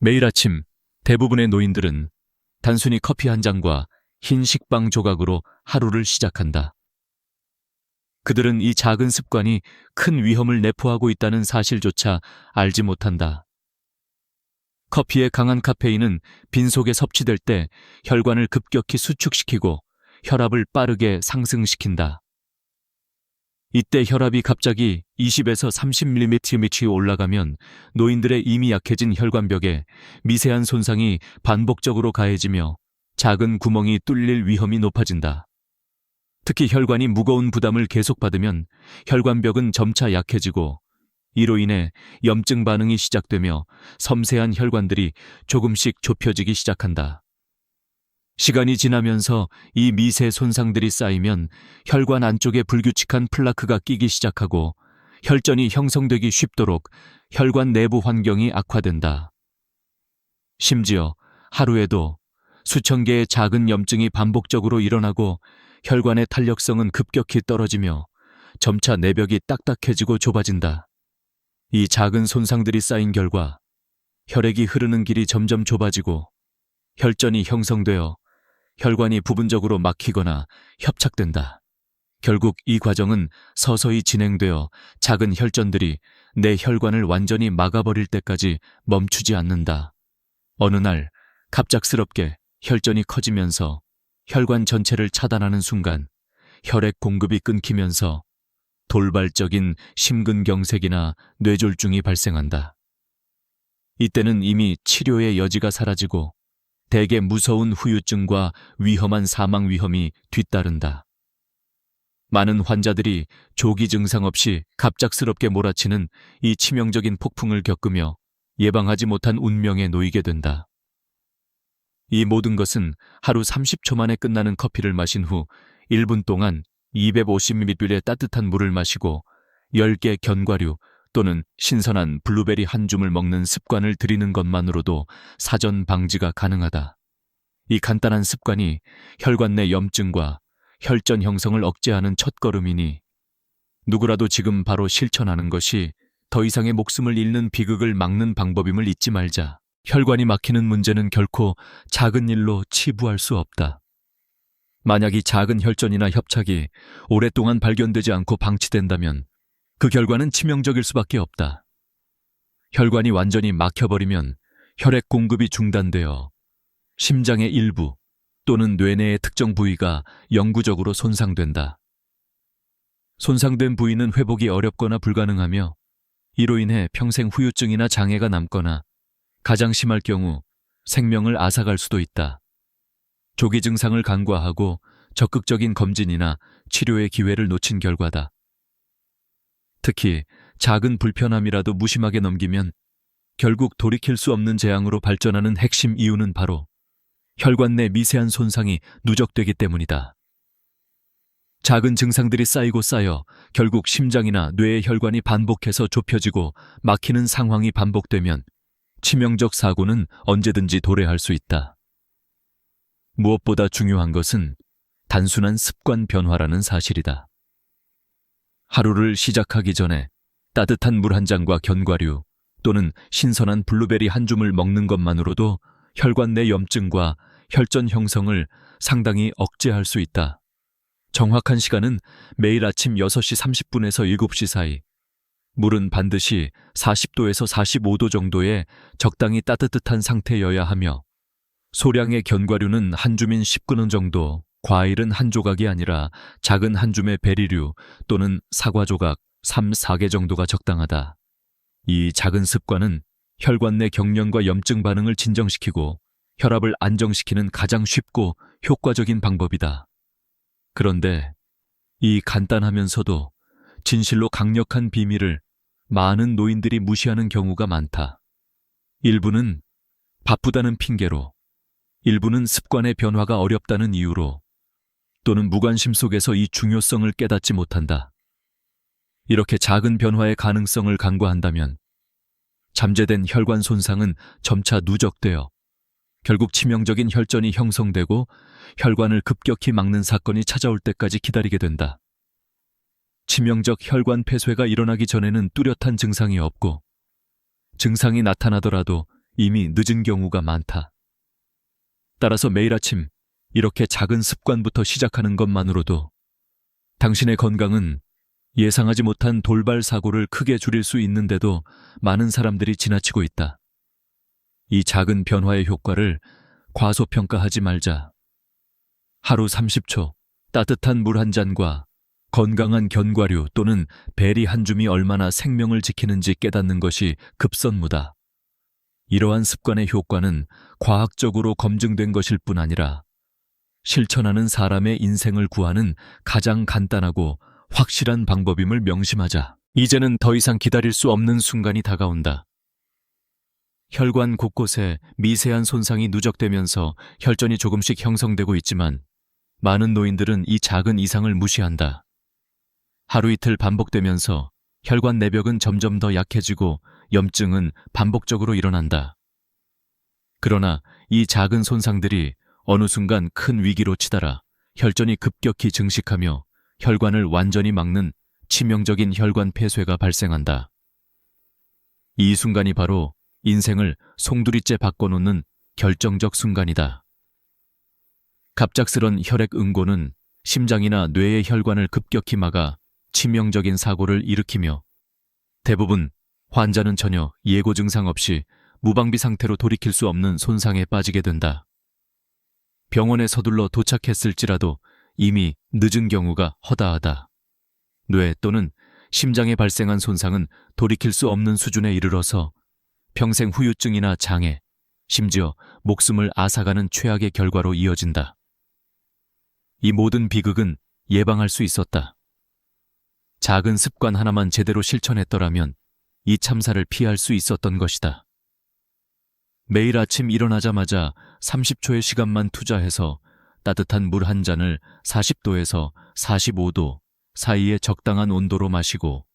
매일 아침 대부분의 노인들은 단순히 커피 한 잔과 흰 식빵 조각으로 하루를 시작한다. 그들은 이 작은 습관이 큰 위험을 내포하고 있다는 사실조차 알지 못한다. 커피의 강한 카페인은 빈속에 섭취될 때 혈관을 급격히 수축시키고 혈압을 빠르게 상승시킨다. 이때 혈압이 갑자기 20에서 30mm 올라가면 노인들의 이미 약해진 혈관벽에 미세한 손상이 반복적으로 가해지며 작은 구멍이 뚫릴 위험이 높아진다. 특히 혈관이 무거운 부담을 계속 받으면 혈관벽은 점차 약해지고 이로 인해 염증 반응이 시작되며 섬세한 혈관들이 조금씩 좁혀지기 시작한다. 시간이 지나면서 이 미세 손상들이 쌓이면 혈관 안쪽에 불규칙한 플라크가 끼기 시작하고 혈전이 형성되기 쉽도록 혈관 내부 환경이 악화된다. 심지어 하루에도 수천 개의 작은 염증이 반복적으로 일어나고 혈관의 탄력성은 급격히 떨어지며 점차 내벽이 딱딱해지고 좁아진다. 이 작은 손상들이 쌓인 결과 혈액이 흐르는 길이 점점 좁아지고 혈전이 형성되어 혈관이 부분적으로 막히거나 협착된다. 결국 이 과정은 서서히 진행되어 작은 혈전들이 내 혈관을 완전히 막아버릴 때까지 멈추지 않는다. 어느 날 갑작스럽게 혈전이 커지면서 혈관 전체를 차단하는 순간 혈액 공급이 끊기면서 돌발적인 심근경색이나 뇌졸중이 발생한다. 이때는 이미 치료의 여지가 사라지고 대개 무서운 후유증과 위험한 사망 위험이 뒤따른다. 많은 환자들이 조기 증상 없이 갑작스럽게 몰아치는 이 치명적인 폭풍을 겪으며 예방하지 못한 운명에 놓이게 된다. 이 모든 것은 하루 30초 만에 끝나는 커피를 마신 후 1분 동안 250ml의 따뜻한 물을 마시고 10개 견과류 또는 신선한 블루베리 한 줌을 먹는 습관을 들이는 것만으로도 사전 방지가 가능하다. 이 간단한 습관이 혈관 내 염증과 혈전 형성을 억제하는 첫걸음이니 누구라도 지금 바로 실천하는 것이 더 이상의 목숨을 잃는 비극을 막는 방법임을 잊지 말자. 혈관이 막히는 문제는 결코 작은 일로 치부할 수 없다. 만약 이 작은 혈전이나 협착이 오랫동안 발견되지 않고 방치된다면 그 결과는 치명적일 수밖에 없다. 혈관이 완전히 막혀버리면 혈액 공급이 중단되어 심장의 일부 또는 뇌내의 특정 부위가 영구적으로 손상된다. 손상된 부위는 회복이 어렵거나 불가능하며 이로 인해 평생 후유증이나 장애가 남거나 가장 심할 경우 생명을 앗아갈 수도 있다. 조기 증상을 간과하고 적극적인 검진이나 치료의 기회를 놓친 결과다. 특히 작은 불편함이라도 무심하게 넘기면 결국 돌이킬 수 없는 재앙으로 발전하는 핵심 이유는 바로 혈관 내 미세한 손상이 누적되기 때문이다. 작은 증상들이 쌓이고 쌓여 결국 심장이나 뇌의 혈관이 반복해서 좁혀지고 막히는 상황이 반복되면 치명적 사고는 언제든지 도래할 수 있다. 무엇보다 중요한 것은 단순한 습관 변화라는 사실이다. 하루를 시작하기 전에 따뜻한 물 한 잔과 견과류 또는 신선한 블루베리 한 줌을 먹는 것만으로도 혈관 내 염증과 혈전 형성을 상당히 억제할 수 있다. 정확한 시간은 매일 아침 6시 30분에서 7시 사이. 물은 반드시 40도에서 45도 정도의 적당히 따뜻한 상태여야 하며 소량의 견과류는 한 줌인 10근원 정도, 과일은 한 조각이 아니라 작은 한 줌의 베리류 또는 사과 조각 3, 4개 정도가 적당하다. 이 작은 습관은 혈관 내 경련과 염증 반응을 진정시키고 혈압을 안정시키는 가장 쉽고 효과적인 방법이다. 그런데 이 간단하면서도 진실로 강력한 비밀을 많은 노인들이 무시하는 경우가 많다. 일부는 바쁘다는 핑계로, 일부는 습관의 변화가 어렵다는 이유로, 또는 무관심 속에서 이 중요성을 깨닫지 못한다. 이렇게 작은 변화의 가능성을 간과한다면 잠재된 혈관 손상은 점차 누적되어 결국 치명적인 혈전이 형성되고 혈관을 급격히 막는 사건이 찾아올 때까지 기다리게 된다. 치명적 혈관 폐쇄가 일어나기 전에는 뚜렷한 증상이 없고 증상이 나타나더라도 이미 늦은 경우가 많다. 따라서 매일 아침 이렇게 작은 습관부터 시작하는 것만으로도 당신의 건강은 예상하지 못한 돌발 사고를 크게 줄일 수 있는데도 많은 사람들이 지나치고 있다. 이 작은 변화의 효과를 과소평가하지 말자. 하루 30초 따뜻한 물 한 잔과 건강한 견과류 또는 베리 한 줌이 얼마나 생명을 지키는지 깨닫는 것이 급선무다. 이러한 습관의 효과는 과학적으로 검증된 것일 뿐 아니라 실천하는 사람의 인생을 구하는 가장 간단하고 확실한 방법임을 명심하자. 이제는 더 이상 기다릴 수 없는 순간이 다가온다. 혈관 곳곳에 미세한 손상이 누적되면서 혈전이 조금씩 형성되고 있지만 많은 노인들은 이 작은 이상을 무시한다. 하루 이틀 반복되면서 혈관 내벽은 점점 더 약해지고 염증은 반복적으로 일어난다. 그러나 이 작은 손상들이 어느 순간 큰 위기로 치달아 혈전이 급격히 증식하며 혈관을 완전히 막는 치명적인 혈관 폐쇄가 발생한다. 이 순간이 바로 인생을 송두리째 바꿔놓는 결정적 순간이다. 갑작스런 혈액 응고는 심장이나 뇌의 혈관을 급격히 막아 치명적인 사고를 일으키며 대부분 환자는 전혀 예고 증상 없이 무방비 상태로 돌이킬 수 없는 손상에 빠지게 된다. 병원에 서둘러 도착했을지라도 이미 늦은 경우가 허다하다. 뇌 또는 심장에 발생한 손상은 돌이킬 수 없는 수준에 이르러서 평생 후유증이나 장애, 심지어 목숨을 앗아가는 최악의 결과로 이어진다. 이 모든 비극은 예방할 수 있었다. 작은 습관 하나만 제대로 실천했더라면 이 참사를 피할 수 있었던 것이다. 매일 아침 일어나자마자 30초의 시간만 투자해서 따뜻한 물 한 잔을 40도에서 45도 사이의 적당한 온도로 마시고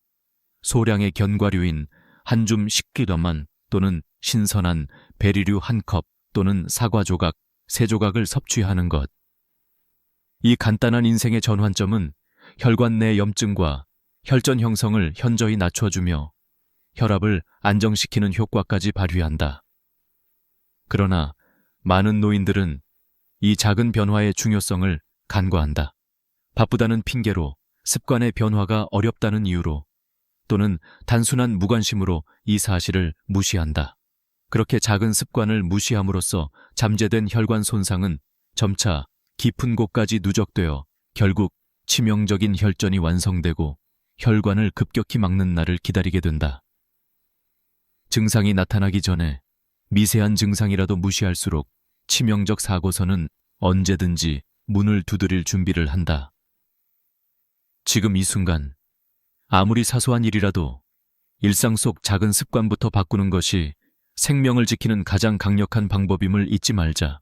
소량의 견과류인 한 줌 식기러만 또는 신선한 베리류 한 컵 또는 사과 조각, 세 조각을 섭취하는 것. 이 간단한 인생의 전환점은 혈관 내 염증과 혈전 형성을 현저히 낮춰주며 혈압을 안정시키는 효과까지 발휘한다. 그러나 많은 노인들은 이 작은 변화의 중요성을 간과한다. 바쁘다는 핑계로 습관의 변화가 어렵다는 이유로 또는 단순한 무관심으로 이 사실을 무시한다. 그렇게 작은 습관을 무시함으로써 잠재된 혈관 손상은 점차 깊은 곳까지 누적되어 결국 치명적인 혈전이 완성되고 혈관을 급격히 막는 날을 기다리게 된다. 증상이 나타나기 전에 미세한 증상이라도 무시할수록 치명적 사고서는 언제든지 문을 두드릴 준비를 한다. 지금 이 순간 아무리 사소한 일이라도 일상 속 작은 습관부터 바꾸는 것이 생명을 지키는 가장 강력한 방법임을 잊지 말자.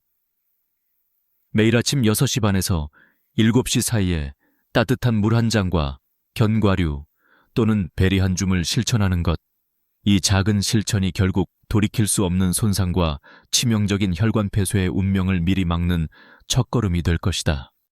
매일 아침 6시 반에서 7시 사이에 따뜻한 물 한 잔과 견과류 또는 베리 한 줌을 실천하는 것. 이 작은 실천이 결국 돌이킬 수 없는 손상과 치명적인 혈관 폐쇄의 운명을 미리 막는 첫걸음이 될 것이다.